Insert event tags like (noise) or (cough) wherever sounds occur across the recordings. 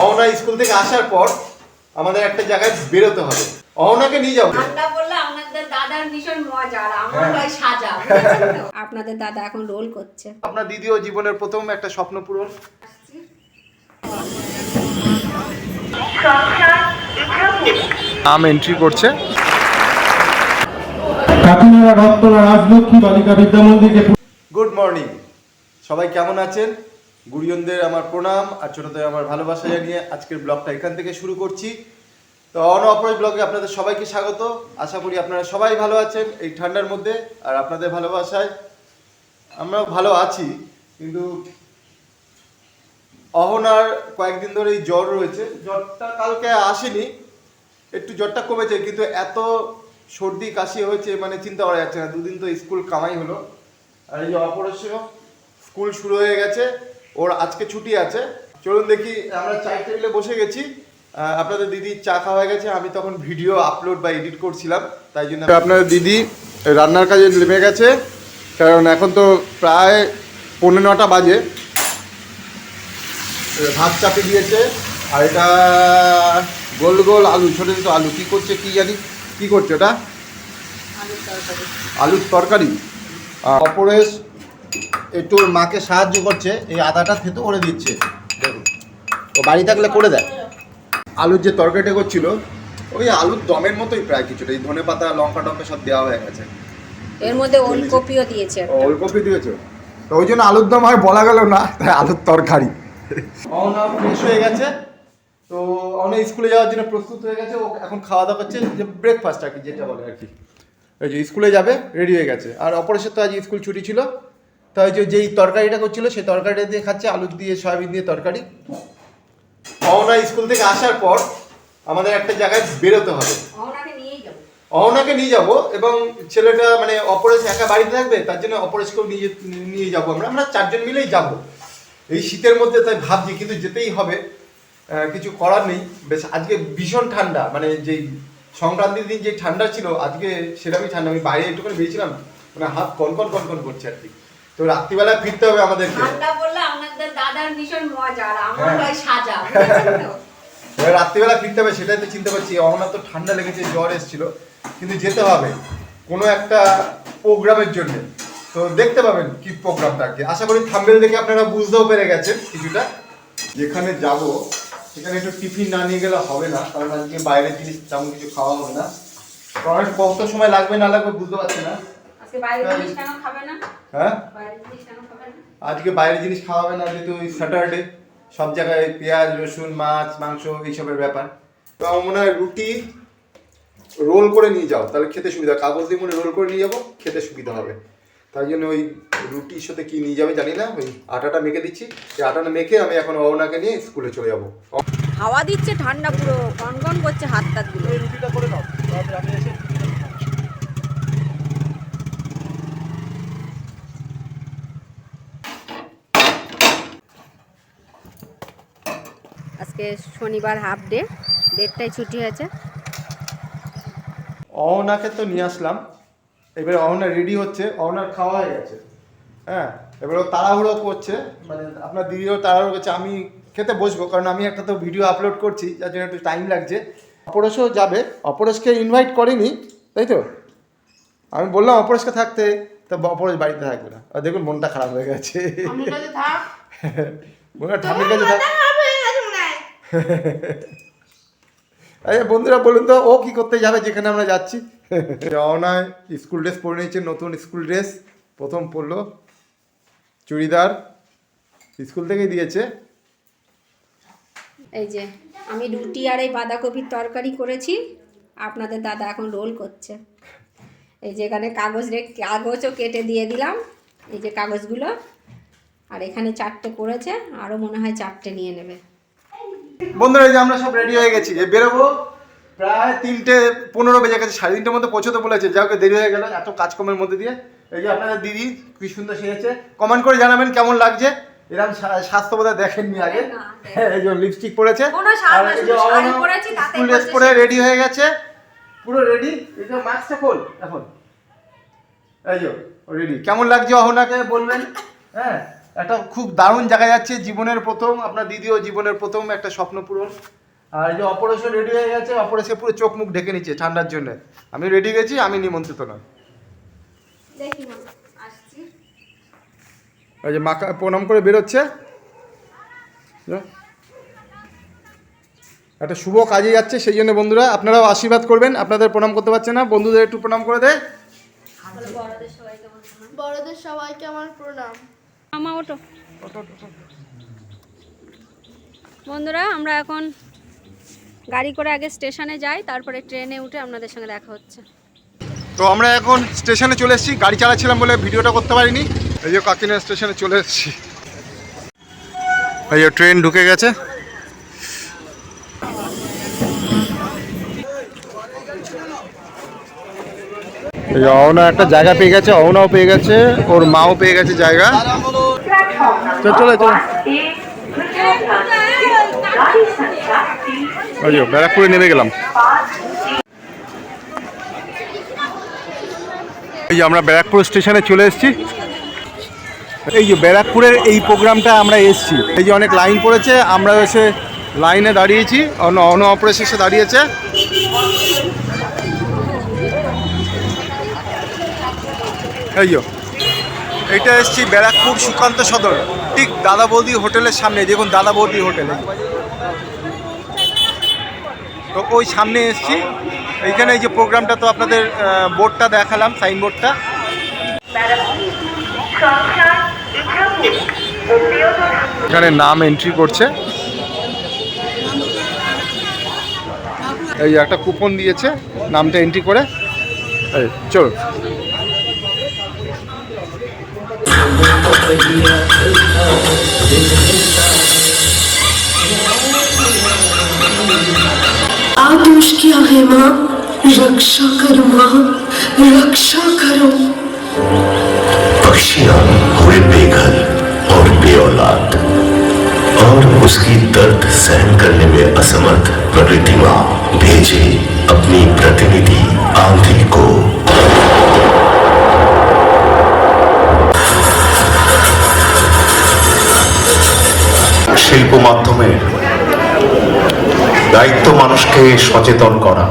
Ahana school থেকে আসার পর আমাদের একটা জায়গায় বেরোতে হবে। অহনাকে নিয়ে যাব আপনাদের হ্যাঁ। আপনাদের দাদা এখন রোল করছে। আপনার দিদিও জীবনের প্রথম একটা স্বপ্ন পূরণ। আম এন্ট্রি করছে। গুড মর্নিং সবাই কেমন আছেন? গুরুজনদের আমার প্রণাম আর ছোটদের আমার ভালোবাসা জানিয়ে আজকের ব্লগটা এখান থেকে শুরু করছি। তো অন অপরাজ ব্লগে আপনাদের সবাইকে স্বাগত। আশা করি আপনারা সবাই ভালো আছেন এই ঠান্ডার মধ্যে আর আপনাদের ভালোবাসায়। আমরাও ভালো আছি, কিন্তু অহনার কয়েকদিন ধরে এই জ্বর রয়েছে। জ্বরটা কালকে আসেনি, একটু জ্বরটা কমেছে, কিন্তু এত সর্দি কাশি হয়েছে মানে চিন্তা করা যাচ্ছে না। দুদিন তো স্কুল কামাই হলো। আর এই যে অপারেশন স্কুল শুরু হয়ে গেছে। ওর আজকে ছুটি আছে। চলুন দেখি আমরা চাই টেবিলে বসে গেছি। আপনাদের দিদি চা খাওয়া হয়ে গেছে। আমি তখন ভিডিও আপলোড বা এডিট করছিলাম তাই জন্য আপনাদের দিদি রান্নার কাজে নেমে গেছে কারণ এখন তো প্রায় পৌনে নটা বাজে। ভাত চাপে দিয়েছে আর এটা গোল গোল আলু ছোটো ছোটো আলু। কী করছে কী জানি? কী করছে ওটা? আলুর তরকারি। অপরেশ একটু ওর মাকে সাহায্য করছে এই আদাটা থেতো করে দিচ্ছে। দেখুন। ও বাড়ি থাকলে করে দেয়। আলুর যে তরকারিটা করছিল ওই আলুর দমের মতোই প্রায় কিছুটা। এই ধনে পাতা লঙ্কা টঙ্কা সব দেওয়া হয়ে গেছে। এর মধ্যে ওলকপিও দিয়েছে। ওলকপি দিয়েছ। তো ওই জন্য আলুর দম আর বলা গেল না তাই আলুর তরকারি। অনা ফ্রেশ হয়ে গেছে। তো অনেক স্কুলে যাওয়ার জন্য প্রস্তুত হয়ে গেছে। ও এখন খাওয়া দাওয়া করছে যে ব্রেকফাস্ট আর কি যেটা বলে আর কি। ওই যে স্কুলে যাবে রেডি হয়ে গেছে। আর অপরেশের তো আজ স্কুল ছুটি ছিল। তাই যে যেই তরকারিটা করছিল সেই তরকারিটা দিয়ে খাচ্ছে আলু দিয়ে সয়াবিন দিয়ে তরকারি। অহনা স্কুল থেকে আসার পর আমাদের একটা জায়গায় বেরোতে হবে। অহনাকে নিয়ে যাব এবং ছেলেটা মানে অপরেশ একা বাড়িতে থাকবে তার জন্য অপরেশকেও নিয়ে নিয়ে যাব আমরা। আমরা চারজন মিলেই যাব। এই শীতের মধ্যে তাই ভাবছি কিন্তু যেতেই হবে। কিছু করার নেই। বেশ আজকে ভীষণ ঠান্ডা। মানে যেই সংক্রান্তির দিন যে ঠান্ডা ছিল আজকে সেরকমই ঠান্ডা। আমি বাইরে একটুখানি বেরিয়েছিলাম মানে হাত কনকন কনকন করছে আর কি। তো রাত্রিবেলা ফিরতে হবে আমাদেরকে। ঠান্ডা পড়লে আপনাদের দাদার ভীষণ মজা আর (laughs) আমার হ্যাঁ। সাজা (laughs) এবার রাত্রিবেলা ফিরতে হবে সেটাই তো চিন্তা করছি। অহনার তো ঠান্ডা লেগেছে জ্বর এসেছিল। কিন্তু যেতে হবে কোনো একটা প্রোগ্রামের জন্য। তো দেখতে পাবেন কি প্রোগ্রামটা কি। আশা করি থাম্বেল দেখে আপনারা বুঝতেও পেরে গেছেন কিছুটা। যেখানে যাব সেখানে একটু টিফিন না নিয়ে গেলে হবে না কারণ আজকে বাইরের জিনিস তেমন কিছু খাওয়া হবে না। কারণ কত সময় লাগবে না লাগবে বুঝতে পারছি না। আজকে বাইরের জিনিস কেন খাবে না? হ্যাঁ? জিনিস কেন খাবে না? আজকে বাইরের জিনিস খাওয়া হবে না যেহেতু স্যাটারডে সব জায়গায় পেঁয়াজ রসুন মাছ মাংস এইসবের ব্যাপার। তো আমার মনে হয় রুটি রোল করে নিয়ে যাও তাহলে খেতে সুবিধা কাগজ দিয়ে মনে রোল করে নিয়ে যাব খেতে সুবিধা হবে। তাই জন্য ওই রুটির সাথে কি নিয়ে যাবে জানি না ওই আটাটা মেখে দিচ্ছি। সেই আটাটা মেখে আমি এখন অওনাকে নিয়ে স্কুলে চলে যাব। হাওয়া দিচ্ছে ঠান্ডা পুরো গনগন করছে হাত টাত রুটিটা করে নাও আমি এসে আজকে শনিবার হাফ ডে দেড়টায় ছুটি হয়েছে। অহনাকে তো নিয়ে আসলাম। এবারে অহনা রেডি হচ্ছে অহনার খাওয়া হয়ে গেছে। হ্যাঁ এবার ও তাড়াহুড়ো করছে মানে আপনার দিদিও তাড়াহুড়ো করছে আমি খেতে বসবো কারণ আমি একটা তো ভিডিও আপলোড করছি যার জন্য একটু টাইম লাগছে। অপরেশও যাবে অপরেশকে ইনভাইট করিনি তাই তো? আমি বললাম অপরেশকে থাকতে তা অপরেশ বাড়িতে থাকবে না। আর দেখুন মনটা খারাপ হয়ে গেছে। মনে ঠাম্মির কাছে থাক। আচ্ছা বন্ধুরা বলুন তো ও কি করতে যাবে যেখানে আমরা যাচ্ছি? অনায় স্কুল ড্রেস পরে নিয়েছে নতুন স্কুল ড্রেস। প্রথম পরলো চুড়িদার স্কুল থেকেই দিয়েছে। এই যে আমি রুটি আর এই বাঁধাকপির তরকারি করেছি আপনাদের দাদা এখন রোল করছে। এই যে এখানে কাগজ রে কাগজও কেটে দিয়ে দিলাম এই যে কাগজগুলো। আর এখানে চারটে করেছে আরও মনে হয় চারটে নিয়ে নেবে। বন্ধুরা এই যে আমরা সব রেডি হয়ে গেছি। বেরোবো প্রায় তিনটে পনেরো বেজে গেছে সাড়ে তিনটের মধ্যে পৌঁছতে বলেছে। যাও দেরি হয়ে গেল এত কাজকর্মের মধ্যে দিয়ে। এই যে আপনাদের দিদি কি সুন্দর সেজেছে। কমেন্ট করে জানাবেন কেমন লাগছে। এরকম স্বাস্থ্য বোধহয় দেখেননি আগে। হ্যাঁ, এই যে লিপস্টিক আর এই যে পরেছি, স্কুল ড্রেস পরে রেডি হয়ে গেছে। পুরো রেডি এই যে মাস্কটা খোল এখন। এই যে রেডি কেমন লাগছে অহনাকে বলবেন? হ্যাঁ। একটা খুব দারুণ জায়গা যাচ্ছে জীবনের প্রথম আপনার দিদিও জীবনের প্রথম একটা স্বপ্ন পূরণ। আর এই যে অপারেশন রেডি হয়ে গেছে অপারেশন পুরো চোখ মুখ ঢেকে নিচ্ছে ঠান্ডার জন্য। আমি রেডি গেছি আমি নিমন্ত্রিত নয় ওই যে মাকা প্রণাম করে বেরোচ্ছে। একটা শুভ কাজে যাচ্ছে সেই জন্য বন্ধুরা আপনারাও আশীর্বাদ করবেন আপনাদের প্রণাম করতে পারছে না। বন্ধুদের একটু প্রণাম করে দেয় বড়দের সবাইকে আমার প্রণাম। আমা ওটো বন্ধুরা আমরা এখন গাড়ি করে আগে স্টেশনে যাই তারপরে ট্রেনে উঠে আপনাদের সঙ্গে দেখা হচ্ছে। তো আমরা এখন স্টেশনে চলে এসেছি। গাড়ি চালাচ্ছিলাম বলে ভিডিওটা করতে পারিনি। এই যে কাকিনা স্টেশনে চলে এসেছি। এই ট্রেন ঢুকে গেছে। অহনা একটা জায়গা পেয়ে গেছে অহনাও পেয়ে গেছে ওর মাও পেয়ে গেছে জায়গা। চল চলে চল। ওই ব্যারাকপুরে নেমে গেলাম। এই যে আমরা ব্যারাকপুর স্টেশনে চলে এসেছি। এই যে ব্যারাকপুরের এই প্রোগ্রামটা আমরা এসেছি। এই যে অনেক লাইন পড়েছে আমরা এসে লাইনে দাঁড়িয়েছি। অন্য অন অপারেশন এসে দাঁড়িয়েছে। এই এটা এসেছি ব্যারাকপুর সুকান্ত সদর, ঠিক দাদা বৌদি হোটেলের সামনে, দেখুন দাদা বৌদি হোটেল তো ওই সামনে এসছি, এইখানে এই যে প্রোগ্রামটা তো আপনাদের বোর্ডটা দেখালাম সাইনবোর্ডটা এখানে নাম এন্ট্রি করছে। এই একটা কুপন দিয়েছে, নামটা এন্ট্রি করে। पहिया क्या है माँ, रक्षा करो माँ, रक्षा करो। पक्षियाँ हुए बेघर और बेऔलाद, और उसकी दर्द सहन करने में असमर्थ प्रकृति माँ भेजे अपनी प्रतिनिधि आंधी को। শিল্প মাধ্যমে দায়িত্ব মানুষকে সচেতন করা।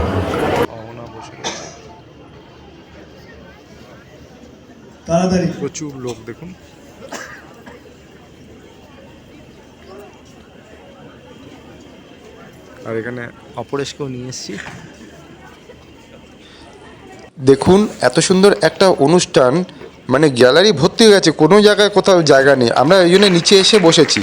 তাড়াতাড়ি। প্রচুর লোক দেখুন। আর এখানে অপরেশকেও নিয়ে এসেছি। দেখুন এত সুন্দর একটা অনুষ্ঠান মানে গ্যালারি ভর্তি হয়ে গেছে কোনো জায়গায় কোথাও জায়গা নেই। আমরা এই জন্য নিচে এসে বসেছি।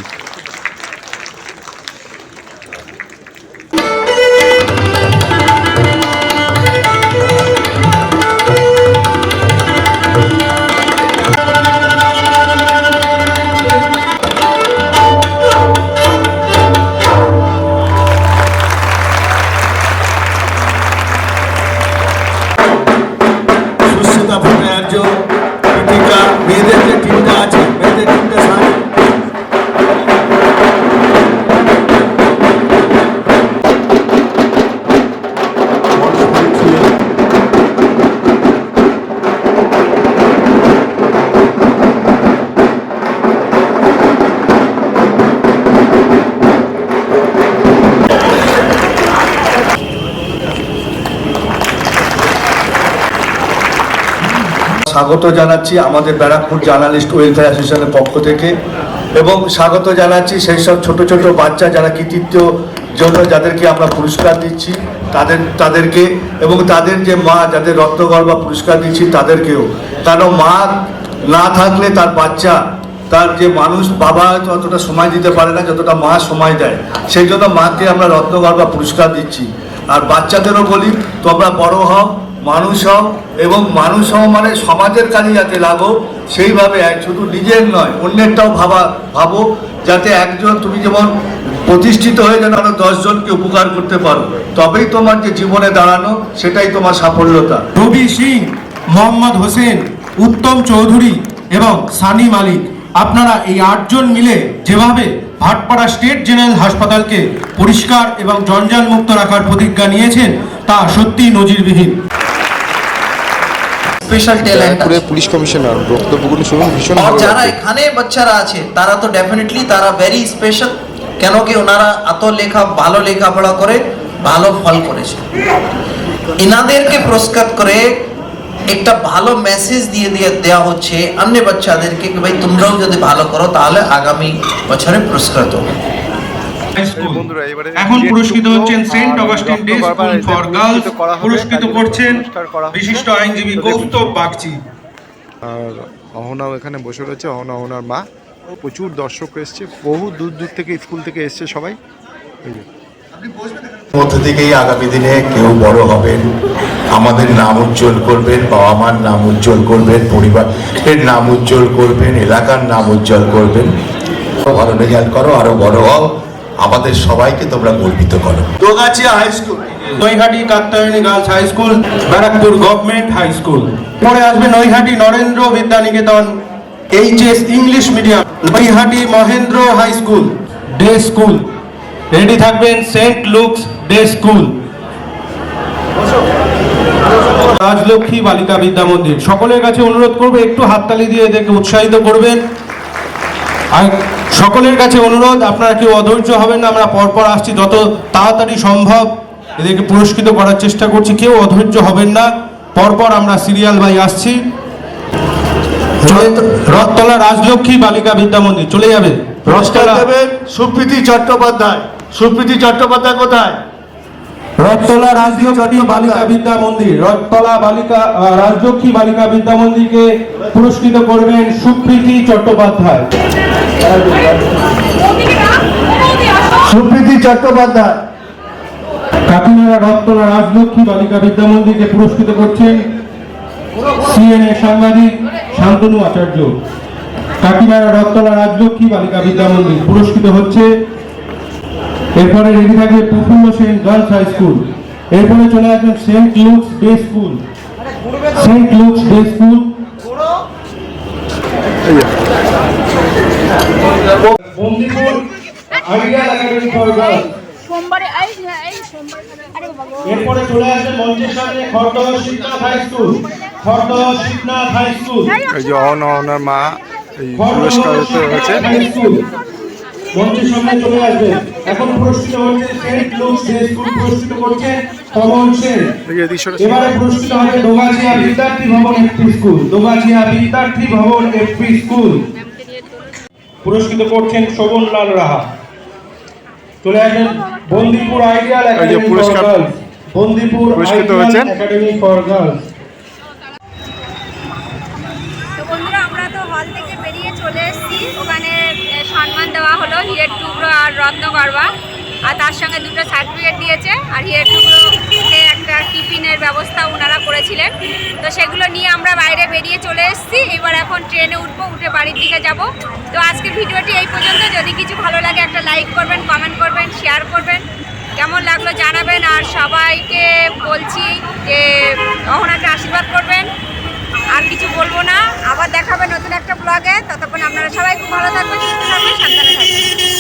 স্বাগত জানাচ্ছি আমাদের ব্যারাকপুর জার্নালিস্ট ওয়েলফেয়ার অ্যাসোসিয়েশনের পক্ষ থেকে। এবং স্বাগত জানাচ্ছি সেই সব ছোটো ছোটো বাচ্চা যারা কৃতিত্ব জন্য যাদেরকে আমরা পুরস্কার দিচ্ছি, তাদের, তাদেরকে এবং তাদের যে মা, যাদের রত্নগর্ভা পুরস্কার দিচ্ছি, তাদেরকেও। কারণ মা না থাকলে তার বাচ্চা, তার যে মানুষ বাবা অতটা সময় দিতে পারে না, যতটা মা সময় দেয়, সেই জন্য মাকে আমরা রত্নগর্ভা পুরস্কার দিচ্ছি। আর বাচ্চাদেরও বলি, তোমরা বড় হও মানুষ হও এবং মানুষ হও মানে সমাজের কাজে যাতে লাগো, সেইভাবে এক শুধু নিজের নয়, অন্যেরটাও ভাবা ভাবো, যাতে একজন তুমি যেমন প্রতিষ্ঠিত হয়ে যেন আরও দশজনকে উপকার করতে পারো। তবেই তোমার যে জীবনে দাঁড়ানো, সেটাই তোমার সাফল্যতা। রবি সিং, মোহাম্মদ হোসেন, উত্তম চৌধুরী এবং সানি মালিক, আপনারা এই আটজন মিলে যেভাবে ভাটপাড়া স্টেট জেনারেল হাসপাতালকে পরিষ্কার এবং জঞ্জাল মুক্ত রাখার প্রতিজ্ঞা নিয়েছেন, তা সত্যিই নজিরবিহীন। স্পেশাল ট্যালেন্ট পুরে পুলিশ কমিশনার বক্তব্যগুলো শুনুন ভীষণ আর যারা এখানে বাচ্চারা আছে তারা তো ডেফিনেটলি তারা ভেরি স্পেশাল কেন কি ওনারা এত লেখা ভালো লেখাপড়া করে ভালো ফল করেছে। এনাদেরকে পুরস্কার করে একটা ভালো মেসেজ দিয়ে দিয়ে দেওয়া হচ্ছে অন্য বাচ্চাদেরকে কি ভাই তোমরাও যদি ভালো করো তাহলে আগামী বছরে বন্ধুরা, এবারে এখন পুরস্কৃত হচ্ছেন Saint Augustine day school for girls পুরস্কৃত করছেন। বিশিষ্ট আইনজীবী। কৌস্তব বাগচি। আর অহনাও এখানে বসে রয়েছে অহনা অহনার মা। প্রচুর দর্শক এসছে বহু দূর দূর থেকে স্কুল থেকে এসছে সবাই। মধ্যে থেকেই আগামী দিনে কেউ বড় হবেন আমাদের নাম উজ্জ্বল করবেন বাবা মার নাম উজ্জ্বল করবেন পরিবারের নাম উজ্জ্বল করবেন এলাকার নাম উজ্জ্বল করবেন। ভালো রেজাল্ট করো আরও বড় হও। আমাদের সবাইকে তোমরা গর্বিত করো। Dogachhia high school, Naihati Katyayani girls high school, Barrackpore government high school. পরে আসবে Naihati Narendra Vidyaniketan, HS English medium, Naihati Mahendra high school, day school. Ready থাকবেন Saint Luke's day school. Rajlakshmi Balika Vidya মন্দির। সকলের কাছে অনুরোধ করব, একটু হাততালি দিয়ে এদেরকে উৎসাহিত করবেন। আর সকলের কাছে অনুরোধ আপনারা কেউ অধৈর্য হবেন না আমরা পরপর আসছি যত তাড়াতাড়ি সম্ভব এদেরকে পুরস্কৃত করার চেষ্টা করছি কেউ অধৈর্য হবেন না পরপর আমরা সিরিয়াল ভাই আসছি। রথতলা রাজলক্ষ্মী বালিকা বিদ্যা মন্দির চলে যাবে। রথতলা সুপ্রীতি চট্টোপাধ্যায়। সুপ্রীতি চট্টোপাধ্যায় কোথায়? রথতলা রাজলক্ষ্মী বালিকা বিদ্যা মন্দির রথতলা বালিকা রাজলক্ষ্মী বালিকা বিদ্যা মন্দিরকে পুরস্কৃত করবেন সুপ্রীতি চট্টোপাধ্যায়। সুপ্রীতি চট্টোপাধ্যায়। কাকিনাড়া রথতলা রাজলক্ষ্মী বালিকা বিদ্যা মন্দিরকে পুরস্কৃত করছেন সিএনএ সাংবাদিক শান্তনু আচার্য। কাকিনাড়া রথতলা রাজলক্ষ্মী বালিকা বিদ্যা মন্দির পুরস্কৃত হচ্ছে এরপরে রেডি থাকবে Prafulla Sen girls high school এরপরে চলে আসবেন Saint Luke's day school. Saint Luke's day school. Bandipur ideal academy for girls সোমবারে এই এই সোমবার। আরে বাবা গো। এরপরে চলে আসবে মঞ্চের সামনে Khardah Shibnath high school Khardah Shibnath high school এই যে অহনার মা এই পুরস্কার হয়েছে। মঞ্চের সামনে চলে আসবে। এখন পুরস্কৃত হচ্ছে সেন্ট ডে স্কুল পুরস্কৃত করছে? কমল সেন। এবারে পুরস্কৃত হবে দোগাছিয়া বিদ্যার্থী ভবন এফপি স্কুল। দোগাছিয়া বিদ্যার্থী ভবন এফপি স্কুল। পুরস্কৃত করছেন শোভনলাল রাহা। চলে আসেন Bandipur ideal academy for girls. Bandipur পুরস্কৃত আইডিয়াল হয়েছেন। Academy for girls. তো বন্ধুরা আমরা তো হল থেকে বেরিয়ে চলে এসেছি। ওখানে সম্মান দেওয়া হলো হিরের টুকরো আর রত্ন রত্নগর্বা আর তার সঙ্গে দুটো সার্টিফিকেট দিয়েছে। আর হিরের টুকরোকে একটা টিফিনের ব্যবস্থা ওনারা করেছিলেন। তো সেগুলো নিয়ে আমরা বাইরে বেরিয়ে চলে এসেছি। এবার এখন ট্রেনে উঠবো, উঠে বাড়ির দিকে যাব। তো আজকের ভিডিওটি এই পর্যন্ত। যদি কিছু ভালো লাগে একটা লাইক করবেন কমেন্ট করবেন শেয়ার করবেন। কেমন লাগল জানাবেন। আর সবাইকে বলছি যে অহনাকে আশীর্বাদ করবেন। আর কিছু বলব না। আবার দেখাবে নতুন একটা ব্লগে ততক্ষণ আপনারা সবাই খুব ভালো থাকবেন, সুস্থ থাকবেন, সাবধানে থাকবেন।